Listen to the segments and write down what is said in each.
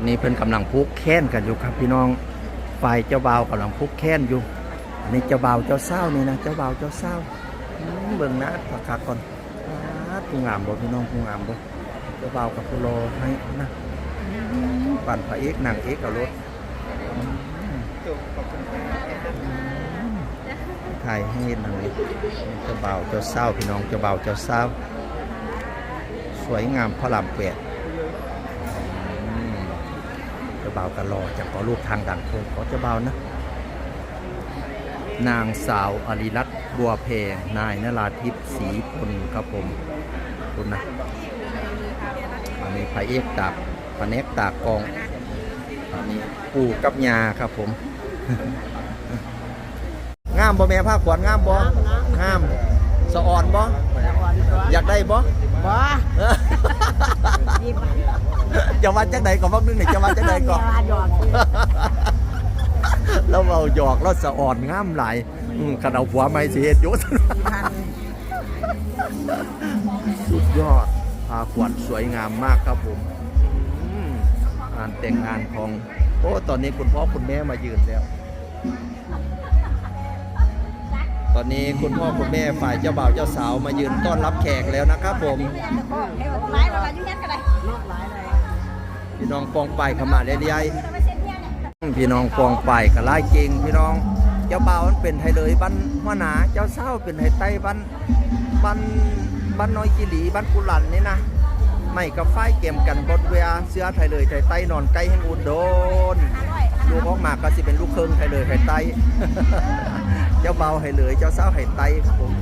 อนนี้เพิ่นกำลังพุกแค้นกันอยู่ครับพี่น้องฝ่ายเจ้าบ่าวกำลังพุกแค้นอยู่อันนี้เจ้าบ่าวเจ้าเศร้านี่นะเจ้าบ่าวเจ้าเศร้าเบิ่งนะผักคักก่อนอาดผู้งามบ่พี่น้องผู้งามบ่เจ้าบ่าวกับผู้รอให้นะปั่นพระเอกนางเอกกับรถถ่ายให้เห็นหน่อยเจ้าบ่าวเจ้าเศร้าพี่น้องเจ้าบ่าวเจ้าเศร้าสวยงามพระรามแปดอืมเจ้า บ่าวกันรอจะขอรูปทางดังโคงขอเจ้าบ่าวนะ นางสาวอริรัตน์บัวเพงนายนราทิพย์ศรีพลครับผมขอบคุณนะอันนี้พระเอกตากพระเนกตากกองอันนี้ปู่กับยาครับผมงามบ่แม่ภาคขวัญงามบ่งามสะอ่อนบ่อยากได้บ่บ่ จะวัดจังใดก่อนบ้างนึงนี่จะวัดจังใดก่อนหยอกแล้วเราหยอกเราสะอ่อนง่ามไหลขันเอาผัวไม่สิเฮ็ดยุสุดยอดพาขวัญสวยงามมากครับผมอืมงานแต่งงานของโอ้ตอนนี้คุณพ่อคุณแม่มายืนแล้ว ตอนนี้คุณพ่อคุณแม่ฝ่ายเจ้าบ่าวเจ้าสาวมายืนต้อนรับแขกแล้วนะครับผม พี่น้องปองไปเข้ามาเรื่อยๆพี่น้องปองไปก็ไล่เก่งพี่น้อง เจ้าบ่าวมันเป็นไทยเลยบ้านหัวหนาเจ้าเศร้าเป็นไทยใต้บ้านบ้านบ้านน้อยกิหลีบ้านกุหลันนี่นะไม่กับไฟเกมกันบนเวียเสื้อไทยเลยไทยใต้นอนใกล้ให้อุดโดนลูกออกมาก็สิเป็นลูกเครื่องไทยเลยไทยใต้เจ้าเบาไทยเลยเจ้าเศร้าไทยใต้ครับผม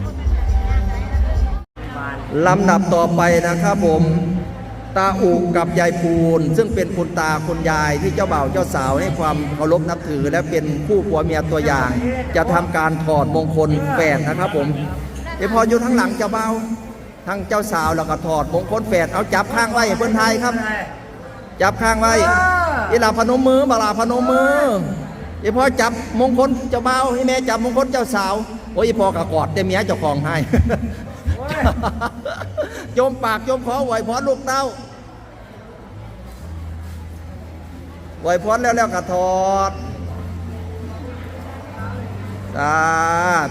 ลำดับต่อไปนะครับผม ตาอุกับยายปูน ซึ่งเป็นคุณตาคุณยายที่เจ้าบ่าวเจ้าสาวให้ความเคารพนับถือ และเป็นคู่ผัวเมียตัวอย่าง จะทำการถอดมงคลแฝดนะครับผมเดี๋ยวพออยู่ทั้งหลังเจ้าบ่าวทั้งเจ้าสาวแล้วก็ถอดมงคลแฝดเอาจับข้างไว้เพื่อนไทยครับ จับข้างไว้อีหลาพนมมือบาลาพนมมือเดี๋ยวพอจับมงคลเจ้าบ่าวให้แม่จับมงคลเจ้าสาวโอ้ยพอกระกอดเต็มเมียเจ้าของให้โยมปากโยมขอไหวพรลูกเต้า ไหวพรแล้วแล้วกระถอดสา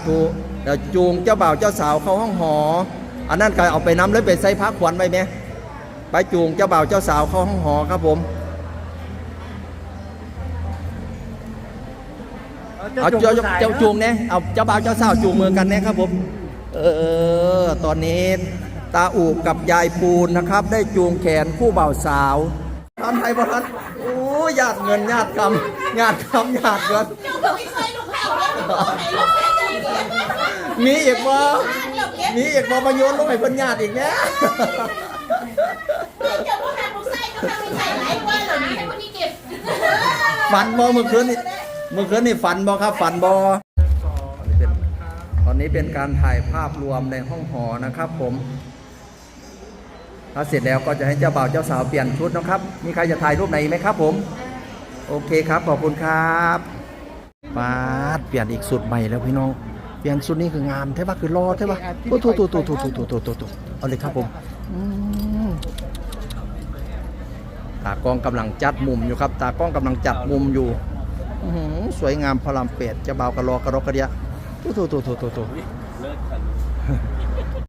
ธุเดี๋ยวจูงเจ้าบ่าวเจ้าสาวเข้าห้องหอ อันนั้นก็เอาไปน้ำแล้วไปใส่พักขวัญไปไหมไปจูงเจ้าบ่าวเจ้าสาวเข้าห้องหอครับผมเอาเจ้าเจ้าจูงเนี่ยเอาเจ้าบ่าวเจ้าสาวจูงมือกันเนี่ยครับผมเออตอนนี้ตาอูกกับยายปูนนะครับ ได้จูงแขนคู่บ่าวสาวทำไทยบ่ทัน อ้ญาติเงินญาติกรรมญาติกรรมญาติเงินมีอีกบ่มีอีกบ่มาโยนลงให้เพิ่นญาติอีกเนี่ยฝันบ่เมื่อคืนนี่เมื่อคืนนี่ฝันบ่ครับ ฝันบ่ตอนนี้เป็นการถ่ายภาพรวมในห้องหอนะครับผม ถ้าเสร็จแล้วก็จะให้เจ้าบ่าวเจ้าสาวเปลี่ยนชุดนะครับ มีใครจะถ่ายรูปไหนไหมครับผม โอเคครับ ขอบคุณครับปาดเปลี่ยนอีกสุดใหม่แล้วพี่น้อง เปลี่ยนสุดนี้คืองามใช่ปะคือรอดใช่ปะโอ้โหโอ้โหโอ้โหโอ้โหโอ้โหเอาเลยครับผมตากล้องกำลังจัดมุมอยู่ครับ ตากล้องกำลังจัดมุมอยู่สวยงามพลามเป็ดจ้าบ่าวกระรอกระรอกระเดียโอ้โหโอ้โหโอ้โห